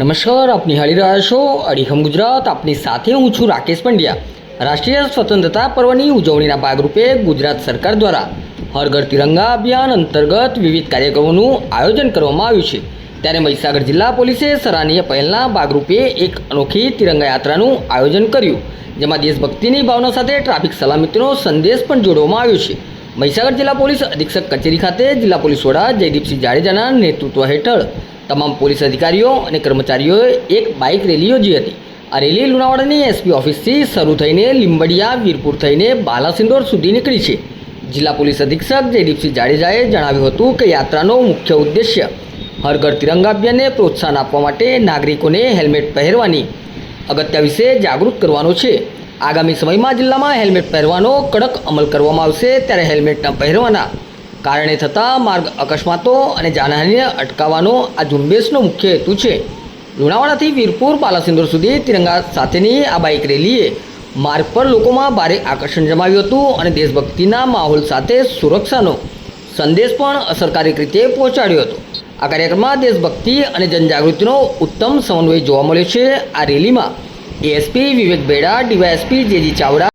નમસ્કાર, આપ નિહાળી રહ્યા છો અડીખમ ગુજરાત. આપની સાથે હું છું રાકેશ પંડ્યા. રાષ્ટ્રીય સ્વતંત્રતા પર્વની ઉજવણીના ભાગરૂપે ગુજરાત સરકાર દ્વારા હર ઘર તિરંગા અભિયાન અંતર્ગત વિવિધ કાર્યક્રમોનું આયોજન કરવામાં આવ્યું છે. ત્યારે મહીસાગર જિલ્લા પોલીસે સરાહનીય પહેલના ભાગરૂપે એક અનોખી તિરંગા યાત્રાનું આયોજન કર્યું, જેમાં દેશભક્તિની ભાવના સાથે ટ્રાફિક સલામતીનો સંદેશ પણ જોડવામાં આવ્યો છે. મહીસાગર જિલ્લા પોલીસ અધિક્ષક કચેરી ખાતે જિલ્લા પોલીસ વડા જયદીપસિંહ જાડેજાના નેતૃત્વ હેઠળ તમામ પોલીસ અધિકારીઓ અને કર્મચારીઓએ એક બાઇક રેલી યોજી હતી. આ રેલી લુણાવાડાની એસપી ઓફિસથી શરૂ થઈને લીંબડિયા, વીરપુર થઈને બાલાસિંદોર સુધી નીકળી છે. જિલ્લા પોલીસ અધિક્ષક જયદીપસિંહ જાડેજાએ જણાવ્યું હતું કે યાત્રાનો મુખ્ય ઉદ્દેશ્ય હર ઘર તિરંગા અભિયાનને પ્રોત્સાહન આપવા માટે નાગરિકોને હેલ્મેટ પહેરવાની. અગત્ય વિશે જાગૃત કરવાનો છે. આગામી સમયમાં જિલ્લામાં હેલ્મેટ પહેરવાનો કડક અમલ કરવામાં આવશે ત્યારે હેલ્મેટ ન પહેરવાના કારણે થતા માર્ગ અકસ્માતો અને જાનહાનિને અટકાવવાનો આ ઝુંબેશનો મુખ્ય હેતુ છે. લુણાવાડાથી વીરપુર, બાલાસિંદોર સુધી તિરંગા સાથેની આ બાઇક રેલીએ માર્ગ પર લોકોમાં ભારે આકર્ષણ જમાવ્યું હતું અને દેશભક્તિના માહોલ સાથે સુરક્ષાનો સંદેશ પણ અસરકારક રીતે પહોંચાડ્યો હતો. આ કાર્યક્રમમાં દેશભક્તિ અને જનજાગૃતિનો ઉત્તમ સમન્વય જોવા મળ્યો છે. આ રેલીમાં એએસપી વિવેક બેડા, ડીવાયએસપી જેજી ચાવડા